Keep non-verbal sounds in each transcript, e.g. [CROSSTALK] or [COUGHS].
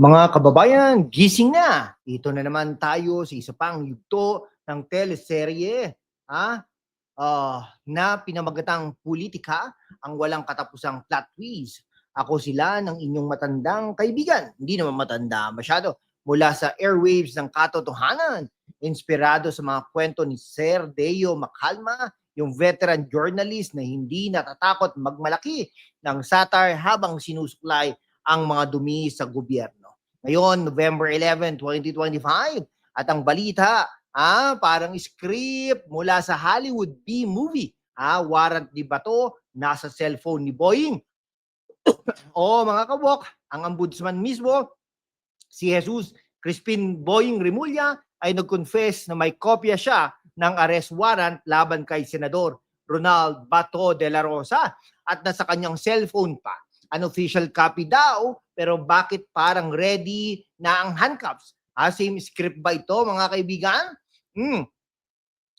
Mga kababayan, gising na. Ito na naman tayo sa isa pang yugto ng teleserye ha? Ah, na pinamagatang politika ang walang katapusang plot twist. Ako sila ng inyong matandang kaibigan. Hindi naman matanda masyado. Mula sa airwaves ng katotohanan. Inspirado sa mga kwento ni Sir Deo Macalma, yung veteran journalist na hindi natatakot magmalaki ng satire habang sinusuklay ang mga dumi sa gobyerno. Ngayon, November 11, 2025, at ang balita, ah, parang script mula sa Hollywood B-movie. Ah, warrant ni Bato, nasa cellphone ni Boeing. [COUGHS] o mga kabok, ang ombudsman mismo, si Jesus Crispin Boying Rimulya, ay nag-confess na may kopya siya ng arrest warrant laban kay Senador Ronald Bato de la Rosa at nasa kanyang cellphone pa. An official copy daw, pero bakit parang ready na ang handcuffs? Ah, same script ba ito mga kaibigan? Hmm.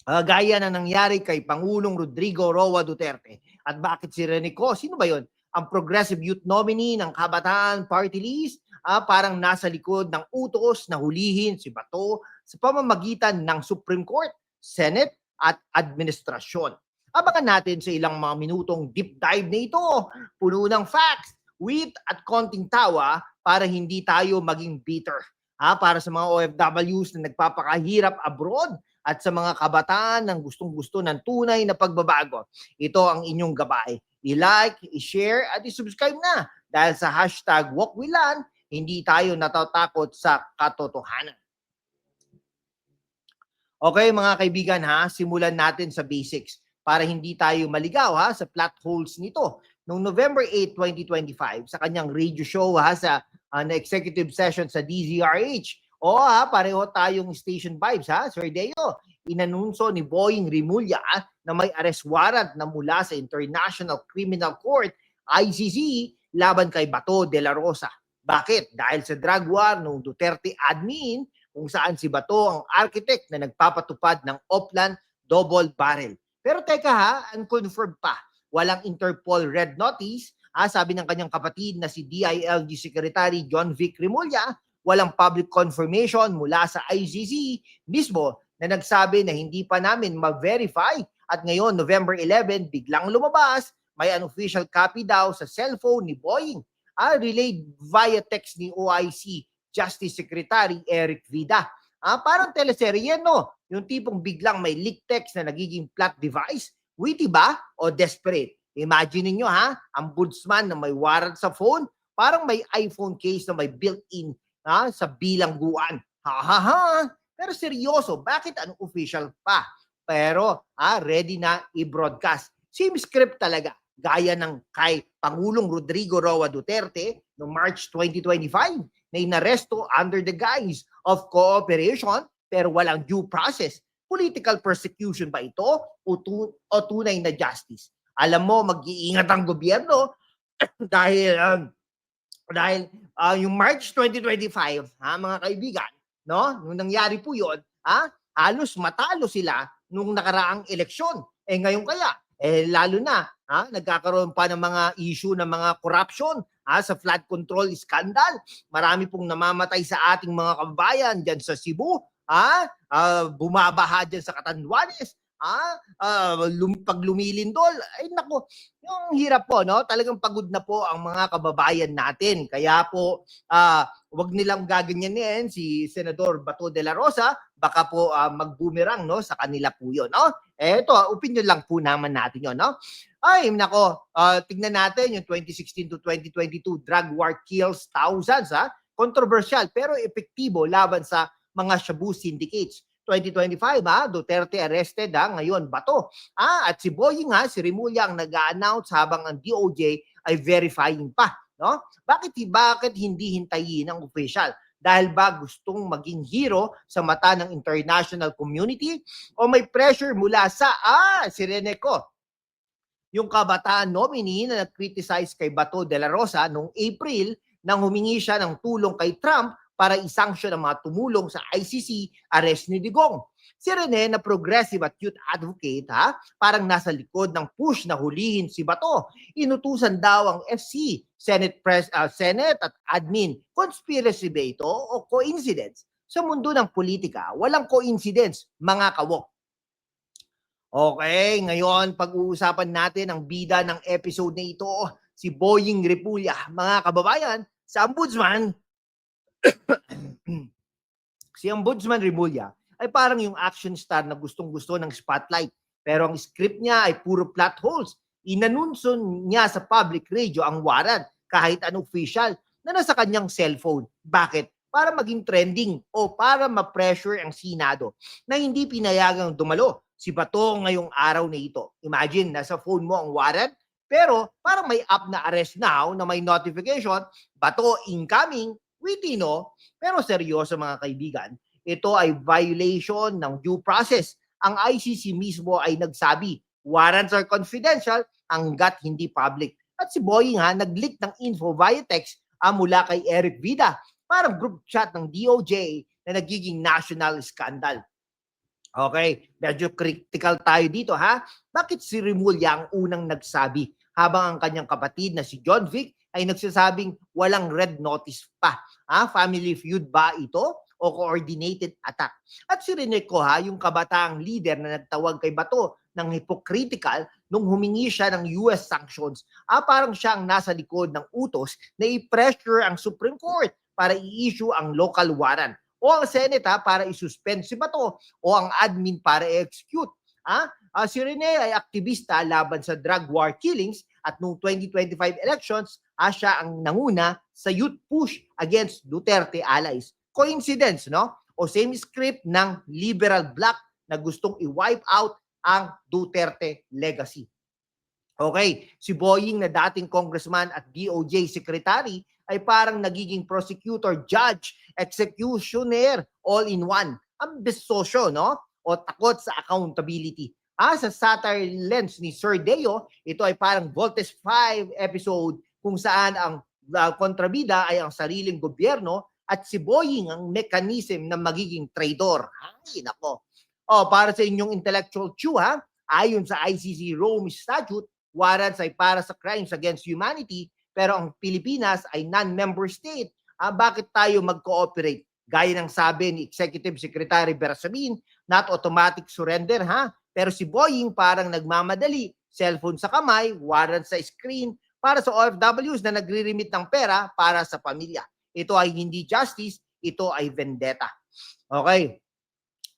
Ah, gaya na nangyari kay Pangulong Rodrigo Roa Duterte. At bakit si Renico? Sino ba yon? Ang Progressive Youth Nominee ng Kabataan Party List ah, parang nasa likod ng utos na hulihin si Bato sa pamamagitan ng Supreme Court, Senate at administrasyon. Abangan natin sa ilang mga minutong deep dive na ito. Puno ng facts, wit at konting tawa para hindi tayo maging bitter. Ha, para sa mga OFWs na nagpapakahirap abroad at sa mga kabataan ng gustong-gusto ng tunay na pagbabago. Ito ang inyong gabay. I-like, i-share at i-subscribe na dahil sa hashtag WalkWilan, hindi tayo natatakot sa katotohanan. Okay mga kaibigan ha, simulan natin sa basics para hindi tayo maligaw ha sa plot holes nito. Noong November 8, 2025, sa kanyang radio show ha sa uh, na executive session sa DZRH, o ha, pareho tayong station vibes ha, Sir Deo. Inanunso ni Boying Rimulya na may arrest warrant na mula sa International Criminal Court, ICC, laban kay Bato de la Rosa. Bakit? Dahil sa drug war noong Duterte admin, kung saan si Bato ang architect na nagpapatupad ng Oplan double barrel. Pero teka ha, unconfirmed pa. Walang Interpol red notice. Ah, sabi ng kanyang kapatid na si DILG Secretary John Vic Rimulya, walang public confirmation mula sa ICC mismo na nagsabi na hindi pa namin ma-verify at ngayon November 11 biglang lumabas may unofficial copy daw sa cellphone ni Boeing ah, relayed via text ni OIC Justice Secretary Eric Vida. Ah, parang teleserye no, yung tipong biglang may leak text na nagiging plot device, witty ba o desperate? Imagine niyo ha, ang budsman na may warrant sa phone, parang may iPhone case na may built-in ha, sa bilangguan. Ha ha ha. Pero seryoso, bakit ang official pa? Pero ah, ready na i-broadcast. Same script talaga gaya ng kay Pangulong Rodrigo Roa Duterte noong March 2025 na inaresto under the guise of cooperation pero walang due process. Political persecution ba ito o, tu- o tunay na justice? Alam mo, mag-iingat ang gobyerno [CLEARS THROAT] dahil um, dahil uh, yung March 2025, ha, mga kaibigan, no? Nung nangyari po 'yon, ha, halos matalo sila nung nakaraang eleksyon. Eh ngayon kaya, eh lalo na, ha, nagkakaroon pa ng mga issue ng mga corruption, ha, sa flood control scandal. Marami pong namamatay sa ating mga kababayan diyan sa Cebu, ha, uh, bumabaha diyan sa Catanduanes, ah, uh, lum, pag lumilindol, ay nako, yung hirap po, no? Talagang pagod na po ang mga kababayan natin. Kaya po, ah, wag nilang gaganyanin si Senador Bato de la Rosa, baka po uh, mag-boomerang, no? Sa kanila po yun, no? Eh, ito, opinion lang po naman natin yun, no? Ay, nako, uh, tignan natin yung 2016 to 2022 drug war kills thousands, ha? Controversial, pero epektibo laban sa mga shabu syndicates. 2025 ha, Duterte arrested ha, ngayon bato. Ah, at si Boying ha, si Rimulya ang nag-announce habang ang DOJ ay verifying pa, no? Bakit bakit hindi hintayin ng official? Dahil ba gustong maging hero sa mata ng international community o may pressure mula sa ah, si Reneco, yung kabataan nominee na nag-criticize kay Bato de la Rosa noong April nang humingi siya ng tulong kay Trump para isanction ang mga tumulong sa ICC arrest ni Digong. Si Rene na progressive at youth advocate ha, parang nasa likod ng push na hulihin si Bato. Inutusan daw ang FC, Senate Pres ah, Senate at admin. Conspiracy ba ito o coincidence? Sa mundo ng politika, walang coincidence, mga kawok. Okay, ngayon pag-uusapan natin ang bida ng episode na ito, si Boying Repulla. Mga kababayan, sa Ombudsman, [COUGHS] si Ombudsman Remulla ay parang yung action star na gustong-gusto ng spotlight. Pero ang script niya ay puro plot holes. Inanunso niya sa public radio ang warrant kahit anong official na nasa kanyang cellphone. Bakit? Para maging trending o para ma-pressure ang Senado na hindi pinayagang dumalo si Bato ngayong araw na ito. Imagine, nasa phone mo ang warrant, pero parang may app na arrest now na may notification, Bato incoming, witino, pero seryoso mga kaibigan, ito ay violation ng due process. Ang ICC mismo ay nagsabi, warrants are confidential hanggat hindi public. At si Boying ha, nag-leak ng info via text ah, mula kay Eric Vida, parang group chat ng DOJ na nagiging national scandal. Okay, medyo critical tayo dito ha. Bakit si Remulla ang unang nagsabi habang ang kanyang kapatid na si John Vic ay nagsasabing walang red notice pa? Ha? Family feud ba ito? o coordinated attack. At si Rene ha, yung kabataang leader na nagtawag kay Bato ng hypocritical nung humingi siya ng US sanctions, ah, parang siya ang nasa likod ng utos na i-pressure ang Supreme Court para i-issue ang local warrant o ang Senate ha, para i-suspend si Bato o ang admin para i-execute. Ah, ah, si Rene ay aktivista laban sa drug war killings at noong 2025 elections, siya ang nanguna sa youth push against Duterte allies coincidence, no? O same script ng liberal bloc na gustong i-wipe out ang Duterte legacy. Okay, si Boying na dating congressman at DOJ secretary ay parang nagiging prosecutor, judge, executioner, all in one. Ang bisosyo, no? O takot sa accountability. Ah, sa satire lens ni Sir Deo, ito ay parang Voltes 5 episode kung saan ang uh, kontrabida ay ang sariling gobyerno at si Boying ang mechanism na magiging traitor. Ay, nako. O, para sa inyong intellectual chew, ha? Ayon sa ICC Rome Statute, warrants ay para sa crimes against humanity, pero ang Pilipinas ay non-member state. Ah, bakit tayo mag-cooperate? Gaya ng sabi ni Executive Secretary Bersamin, not automatic surrender, ha? Pero si Boying parang nagmamadali, cellphone sa kamay, warrant sa screen, para sa OFWs na nagre-remit ng pera para sa pamilya. Ito ay hindi justice, ito ay vendetta. Okay.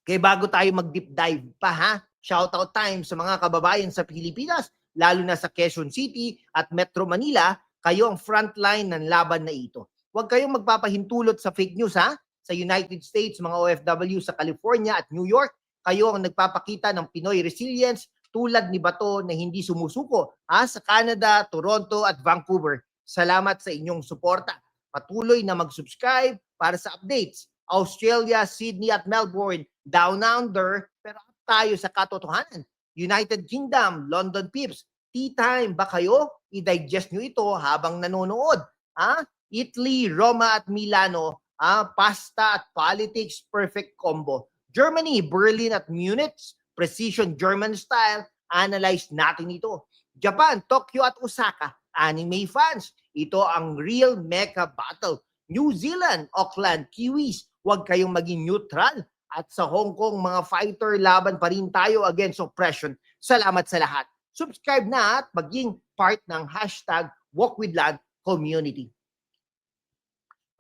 Kaya bago tayo mag-deep dive pa ha, shoutout time sa mga kababayan sa Pilipinas, lalo na sa Quezon City at Metro Manila, kayo ang frontline ng laban na ito. Huwag kayong magpapahintulot sa fake news ha. Sa United States, mga OFW sa California at New York, kayo ang nagpapakita ng Pinoy resilience tulad ni Bato na hindi sumusuko ha, sa Canada, Toronto at Vancouver. Salamat sa inyong suporta. Patuloy na mag-subscribe para sa updates. Australia, Sydney at Melbourne, Down Under, pero tayo sa katotohanan. United Kingdom, London Pips, tea time ba kayo? I-digest nyo ito habang nanonood. Ha? Italy, Roma at Milano, ah, pasta at politics, perfect combo. Germany, Berlin at Munich, precision German style, analyze natin ito. Japan, Tokyo at Osaka, anime fans. Ito ang real mecha battle. New Zealand, Auckland, Kiwis, huwag kayong maging neutral. At sa Hong Kong, mga fighter, laban pa rin tayo against oppression. Salamat sa lahat. Subscribe na at maging part ng hashtag WalkWithLand community.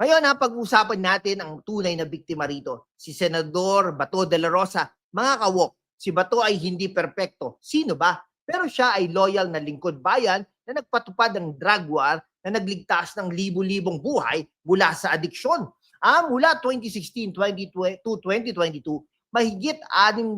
Ngayon ha, pag-usapan natin ang tunay na biktima rito, si Senador Bato de la Rosa. Mga kawok, si Bato ay hindi perpekto. Sino ba? Pero siya ay loyal na lingkod bayan na nagpatupad ng drug war na nagligtas ng libu-libong buhay mula sa adiksyon. Ah, mula 2016 2020 to 2022, mahigit 6,000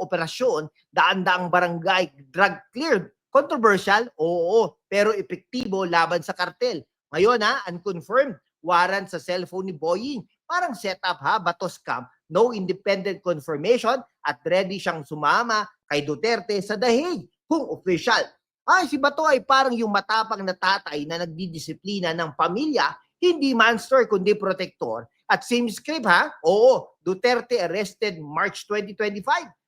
operasyon, daan-daang barangay drug cleared. Controversial? Oo, pero epektibo laban sa kartel. Ngayon ha, unconfirmed, warrant sa cellphone ni Boying. Parang setup ha, bato scam, no independent confirmation at ready siyang sumama kay Duterte sa dahig kung official. Ay, si Bato ay parang yung matapang na tatay na nagdidisiplina ng pamilya, hindi monster kundi protector. At same script ha? Oo, Duterte arrested March 2025.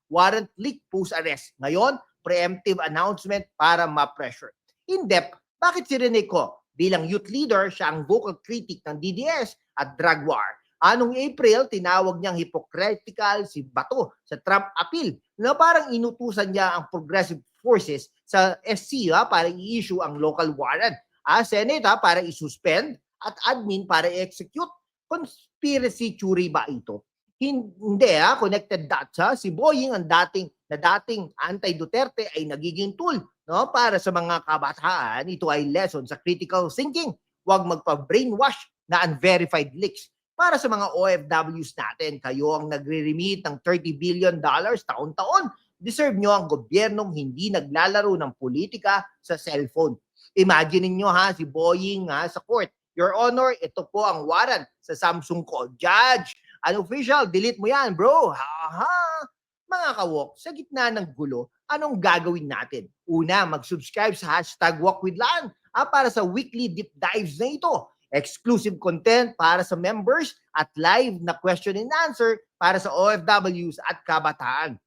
Warrant leak post-arrest. Ngayon, preemptive announcement para ma-pressure. In depth, bakit si Rene Co? Bilang youth leader, siya ang vocal critic ng DDS at drug war. Anong April, tinawag niyang hypocritical si Bato sa Trump appeal na parang inutusan niya ang progressive forces sa SC ha, para i-issue ang local warrant. Ah, Senate ha, para i-suspend at admin para i-execute. Conspiracy theory ba ito? Hindi ha, connected dots ha. Si Boying ang dating na dating anti-Duterte ay nagiging tool no para sa mga kabataan. Ito ay lesson sa critical thinking. Huwag magpa-brainwash na unverified leaks. Para sa mga OFWs natin, kayo ang nagre-remit ng 30 billion dollars taon-taon. Deserve nyo ang gobyernong hindi naglalaro ng politika sa cellphone. Imagine niyo ha, si Boying ha, sa court. Your Honor, ito po ang warrant sa Samsung ko. Judge, unofficial, delete mo yan, bro. Ha ha. Mga kawok, sa gitna ng gulo, anong gagawin natin? Una, mag-subscribe sa hashtag WalkWithLan ah, para sa weekly deep dives na ito. Exclusive content para sa members at live na question and answer para sa OFWs at kabataan.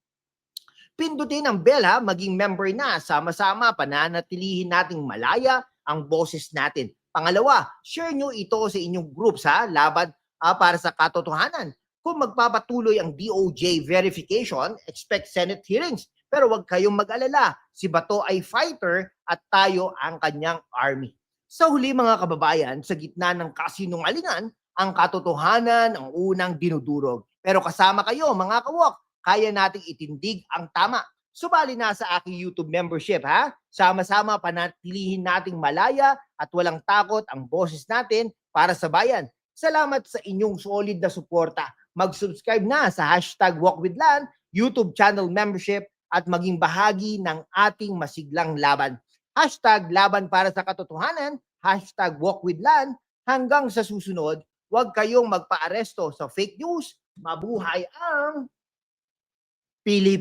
Pindutin ang bell ha, maging member na. Sama-sama pananatilihin nating malaya ang boses natin. Pangalawa, share nyo ito sa inyong groups ha, laban ah, para sa katotohanan. Kung magpapatuloy ang DOJ verification, expect Senate hearings. Pero huwag kayong mag-alala, si Bato ay fighter at tayo ang kanyang army. Sa huli mga kababayan, sa gitna ng kasinungalingan, ang katotohanan ang unang dinudurog. Pero kasama kayo mga kawok, kaya nating itindig ang tama. Subali na sa aking YouTube membership ha. Sama-sama panatilihin nating malaya at walang takot ang boses natin para sa bayan. Salamat sa inyong solid na suporta. Mag-subscribe na sa hashtag WalkWithLan, YouTube channel membership at maging bahagi ng ating masiglang laban. Hashtag laban para sa katotohanan, hashtag walkwithlan. Hanggang sa susunod, huwag kayong magpa-aresto sa fake news. Mabuhay ang Pilipinas!